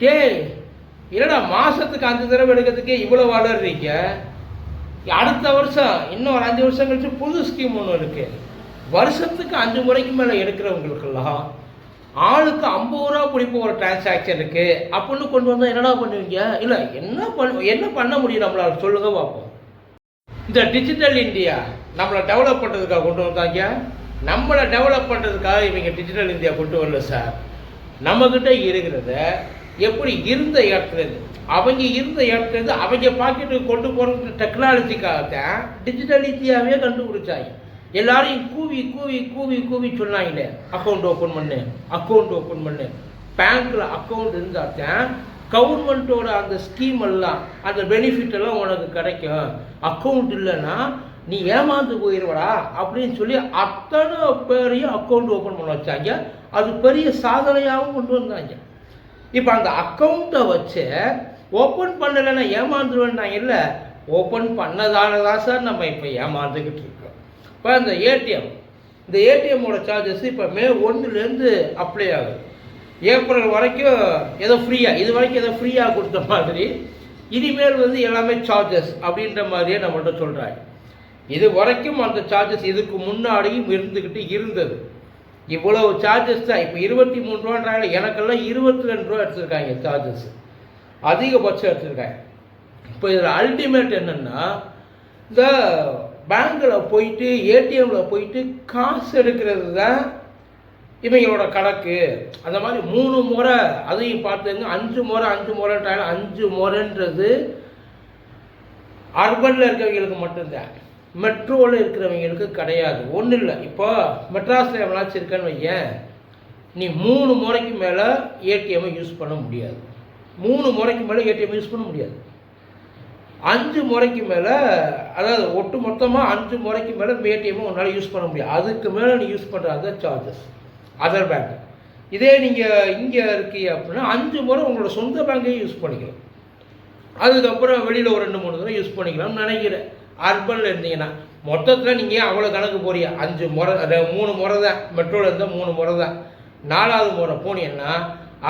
டே என்னடா மாசத்துக்கு அஞ்சு தடவை எடுக்கிறதுக்கே இவ்வளோ வளர்றீங்க அடுத்த வருஷம் இன்னும் ஒரு அஞ்சு வருஷம் கழிச்சு புது ஸ்கீம் ஒன்று இருக்கு. வருஷத்துக்கு அஞ்சு முறைக்கு மேலே எடுக்கிறவங்களுக்கெல்லாம் ஆளுக்கு ஐம்பது ரூபா பிடிப்ப ஒரு டிரான்சாக்ஷன் இருக்கு. அப்படின்னு கொண்டு வந்தால் என்னடா பண்ணுவீங்க? இல்லை என்ன பண்ண என்ன பண்ண முடியும் நம்மளால்? சொல்லுங்க பார்ப்போம். இந்த டிஜிட்டல் இந்தியா நம்மளை டெவலப் பண்ணுறதுக்காக கொண்டு வந்தாங்க. நம்மளை டெவலப் பண்ணுறதுக்காக இவங்க டிஜிட்டல் இந்தியா கொண்டு வரல சார் நம்மக்கிட்ட இருக்கிறத எப்படி இருந்த இடத்துல அவங்க இருந்த இடத்துலருந்து அவங்க பாக்கெட்டுக்கு கொண்டு போகிற டெக்னாலஜிக்காகத்தான் டிஜிட்டல் இந்தியாவே கண்டுபிடிச்சாங்க. எல்லாரையும் கூவி கூவி கூவி கூவி சொன்னாங்களே அக்கௌண்ட் ஓப்பன் பண்ணு அக்கௌண்ட் ஓப்பன் பண்ணு. பேங்க்கில் அக்கௌண்ட் இருந்தால் தான் கவர்மெண்ட்டோட அந்த ஸ்கீம் எல்லாம் அந்த பெனிஃபிட் எல்லாம் உனக்கு கிடைக்கும். அக்கௌண்ட் இல்லைன்னா நீ ஏமாந்து போயிடுவடா அப்படின்னு சொல்லி அத்தனை பேரையும் அக்கௌண்ட் ஓப்பன் பண்ண வச்சாங்க. அது பெரிய சாதனையாகவும் கொண்டு வந்தாங்க. இப்போ அந்த அக்கௌண்ட்டை வச்சு ஓப்பன் பண்ணலைன்னா ஏமாந்துருவேன்னா இல்லை? ஓப்பன் பண்ணதால தான் சார் நம்ம இப்போ ஏமாந்துக்கிட்டு இருக்கோம். இப்போ அந்த ஏடிஎம் இந்த ஏடிஎம்மோட சார்ஜஸ் இப்போ மே ஒன்றுலேருந்து அப்ளை ஆகுது. ஏப்ரல் வரைக்கும் ஏதோ ஃப்ரீயாக இது வரைக்கும் ஏதோ ஃப்ரீயாக கொடுத்த மாதிரி இனிமேல் வந்து எல்லாமே சார்ஜஸ் அப்படின்ற மாதிரியே நம்மள்கிட்ட சொல்கிறாங்க இது வரைக்கும் அந்த சார்ஜஸ் இதுக்கு முன்னாடியும் இருந்துக்கிட்டு இருந்தது. இவ்வளவு சார்ஜஸ் தான். இப்போ இருபத்தி மூணு ரூபான்றாங்க. எனக்கெல்லாம் இருபத்தி ரெண்டு ரூபா எடுத்திருக்காங்க சார்ஜஸ் அதிகபட்சம் எடுத்திருக்காங்க. இப்போ இதில் அல்டிமேட் என்னென்னா இந்த பேங்க்கில் போயிட்டு ஏடிஎம்மில் போயிட்டு காசு எடுக்கிறது தான் இவங்களோட கணக்கு. அந்த மாதிரி மூணு முறை அதையும் பார்த்துங்க. அஞ்சு முறை அஞ்சு முறைன்றாங்க. அஞ்சு முறைன்றது அர்பனில் இருக்கிறவங்களுக்கு மட்டும்தான். மெட்ரோவில் இருக்கிறவங்களுக்கு கிடையாது. ஒன்றும் இல்லை இப்போ மெட்ராஸில் எவனாச்சும் இருக்கான்னு வையேன் நீ மூணு முறைக்கு மேலே ஏடிஎம்மை யூஸ் பண்ண முடியாது. மூணு முறைக்கு மேலே ஏடிஎம் யூஸ் பண்ண முடியாது. அஞ்சு முறைக்கு மேலே அதாவது ஒட்டு மொத்தமாக அஞ்சு முறைக்கு மேலே ஏடிஎம்மை உன்னால் யூஸ் பண்ண முடியாது. அதுக்கு மேலே நீ யூஸ் பண்ணுறது சார்ஜஸ் அதர் பேங்க் இதே நீங்கள் இங்கே இருக்கீங்க அப்படின்னா அஞ்சு முறை உங்களோட சொந்த பேங்கையும் யூஸ் பண்ணிக்கலாம். அதுக்கப்புறம் வெளியில் ஒரு ரெண்டு மூணு தடவை யூஸ் பண்ணிக்கலாம்னு நினைக்கிறேன். அர்பனில் இருந்தீங்கன்னா மொத்தத்தில் நீங்கள் அவ்வளோ கணக்கு போறீங்க? அஞ்சு முறை மூணு முறை தான். மெட்ரோவில் இருந்தால் மூணு முறை தான். நாலாவது முறை போனீங்கன்னா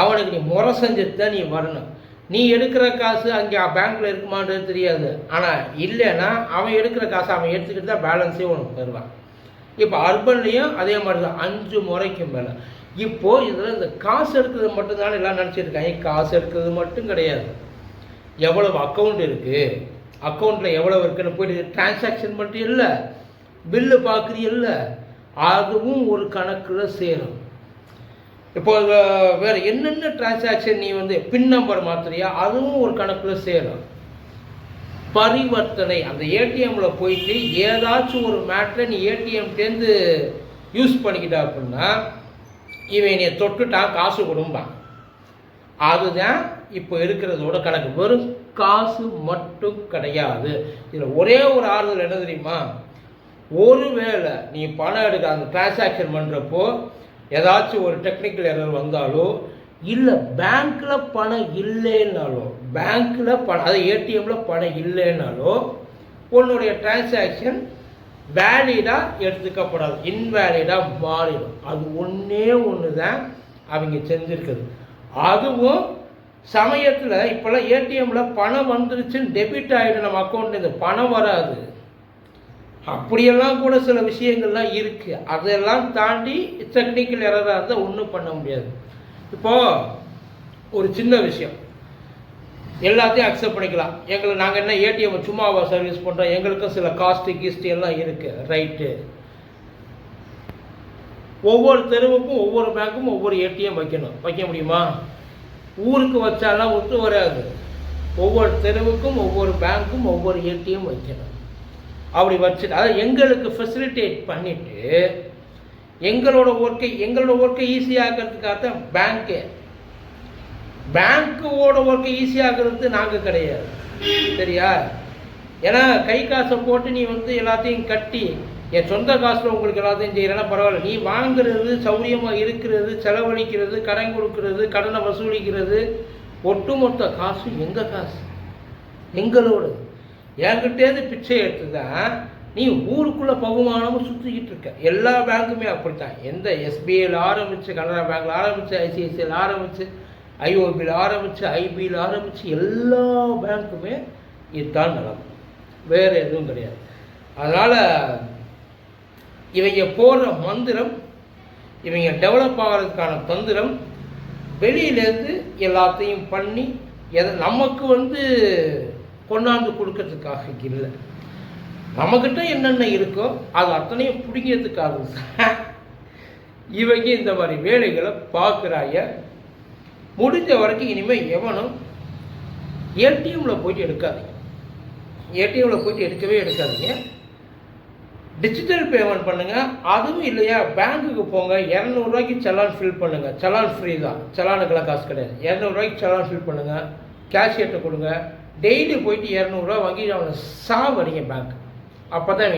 அவனுக்கு நீ முறை செஞ்சுட்டு தான் நீ வரணும். நீ எடுக்கிற காசு அங்கே பேங்க்கில் இருக்குமான்றது தெரியாது. ஆனால் இல்லைன்னா அவன் எடுக்கிற காசு அவன் எடுத்துக்கிட்டு தான் பேலன்ஸே உனக்கு தருவான். இப்போ அர்பன்லேயும் அதே மாதிரி தான். அஞ்சு முறைக்கு மேலே. இப்போது இதில் இந்த காசு எடுக்கிறது மட்டும்தான் எல்லாம் நினச்சிருக்காங்க. காசு எடுக்கிறது மட்டும் கிடையாது. எவ்வளவு அக்கௌண்ட் இருக்குது அக்கௌண்ட்டில் எவ்வளோ இருக்குன்னு போயிட்டு டிரான்சாக்ஷன் மட்டும் இல்லை பில்லு பார்க்குறீல்ல அதுவும் ஒரு கணக்கில் சேரும். இப்போ வேறு என்னென்ன டிரான்சாக்ஷன் நீ வந்து பின் நம்பர் மாற்றுறியா அதுவும் ஒரு கணக்கில் சேரும். பரிவர்த்தனை அந்த ஏடிஎம்மில் போயிட்டு ஏதாச்சும் ஒரு மேட்ரை நீ ஏடிஎம்லேருந்து யூஸ் பண்ணிக்கிட்டா அப்படின்னா இவன் என்னை தொட்டுட்டான் காசு கொடும்பான். அதுதான் இப்போ இருக்கிறதோட கணக்கு. வெறும் காசு மட்டும் கிடையாது. இதில் ஒரே ஒரு ஆறுதல் என்ன தெரியுமா? ஒருவேளை நீ பணம் எடுக்க அந்த டிரான்சாக்ஷன் பண்ணுறப்போ ஏதாச்சும் ஒரு டெக்னிக்கல் எரர் வந்தாலோ இல்லை பேங்க்கில் பணம் இல்லைன்னாலோ பேங்க்கில் பணம் அதாவது ஏடிஎம்மில் பணம் இல்லைன்னாலோ உன்னுடைய டிரான்சாக்ஷன் வேலிடாக எடுத்துக்கப்படாது. இன்வேலிடாக மாறிடும். அது ஒன்றே ஒன்று தான் அவங்க செஞ்சுருக்குது அதுவும் சமயத்தில் இப்போல்லாம் ஏடிஎம்மில் பணம் வந்துருச்சுன்னு டெபிட் ஆகிடும் நம்ம அக்கௌண்ட்லேருந்து பணம் வராது. அப்படியெல்லாம் கூட சில விஷயங்கள்லாம் இருக்குது அதெல்லாம் தாண்டி டெக்னிக்கல் எரராக இருந்தால் ஒன்றும் பண்ண முடியாது. இப்போது ஒரு சின்ன விஷயம். எல்லாத்தையும் அக்செப்ட் பண்ணிக்கலாம். எங்களுக்கு நாங்கள் என்ன ஏடிஎம் சும்மாவா சர்வீஸ் பண்ணுறோம் எங்களுக்கும் சில காஸ்ட்டு கீஸ்ட்டு எல்லாம் இருக்குது ரைட்டு ஒவ்வொரு தெருவுக்கும் ஒவ்வொரு பேங்க்கும் ஒவ்வொரு ஏடிஎம் வைக்கணும். வைக்க முடியுமா? ஊருக்கு வச்சாலாம் ஒத்து வராது. ஒவ்வொரு தெருவுக்கும் ஒவ்வொரு பேங்க்கும் ஒவ்வொரு ஏடிஎம் வைக்கணும். அப்படி வச்சுட்டு அதாவது எங்களுக்கு ஃபெசிலிட்டேட் பண்ணிவிட்டு எங்களோட ஒர்க்கை எங்களோட ஒர்க்கை ஈஸியாகிறதுக்காக தான் பேங்க்கு பேங்க்கோட ஒர்க்கை ஈஸியாகிறது நாங்கள் கிடையாது. சரியா? ஏன்னா கை காசை போட்டு நீ வந்து எல்லாத்தையும் கட்டி என் சொந்த காசில் உங்களுக்கு எல்லாத்தையும் செய்கிறேன்னா பரவாயில்ல. நீ வாங்குறது சௌரியமாக இருக்கிறது செலவழிக்கிறது கடன் கொடுக்கறது கடனை வசூலிக்கிறது ஒட்டுமொத்த காசு எங்கள் காசு? எங்களோடது. என்கிட்டேருந்து பிச்சை எடுத்து தான் நீ ஊருக்குள்ளே பகுமானமும் சுற்றிக்கிட்டு இருக்க. எல்லா பேங்க்குமே அப்படித்தான். எந்த எஸ்பிஐயில் ஆரம்பித்து கனரா பேங்க்கில் ஆரம்பித்து ஐசிஐசியில் ஆரம்பித்து ஐஓபியில் ஆரம்பித்து ஐபியில் ஆரம்பித்து எல்லா பேங்க்குமே இதுதான் நடக்கும் வேறு எதுவும் கிடையாது. அதனால் இவங்க போடுற மந்திரம் இவங்க டெவலப் ஆகிறதுக்கான தந்திரம் வெளியிலேருந்து எல்லாத்தையும் பண்ணி எதை நமக்கு வந்து கொண்டாந்து கொடுக்கறதுக்காக இல்லை. நம்மக்கிட்ட என்னென்ன இருக்கோ அது அத்தனையும் பிடிக்கிறதுக்காக இவங்க இந்த மாதிரி வேலைகளை பார்க்குறாங்க முடிஞ்ச வரைக்கும் இனிமேல் எவனும் ஏடிஎம்மில் போயிட்டு எடுக்காதீங்க. ஏடிஎம்மில் போயிட்டு எடுக்கவே எடுக்காதீங்க. டிஜிட்டல் பேமெண்ட் பண்ணுங்கள் அதுவும் இல்லையா? பேங்க்குக்கு போங்க. இரநூறுவாய்க்கு செலான் ஃபில் பண்ணுங்கள் செலான் ஃப்ரீ தான். செலானுக்கெல்லாம் காசு கிடையாது. இரநூறுவாய்க்கு செலான் ஃபில் பண்ணுங்கள் கேஷியர்கிட்ட கொடுங்க. டெய்லி போயிட்டு இரநூறுவா வாங்கி அவனை சாவடிங்க பேங்க் அப்போ தான்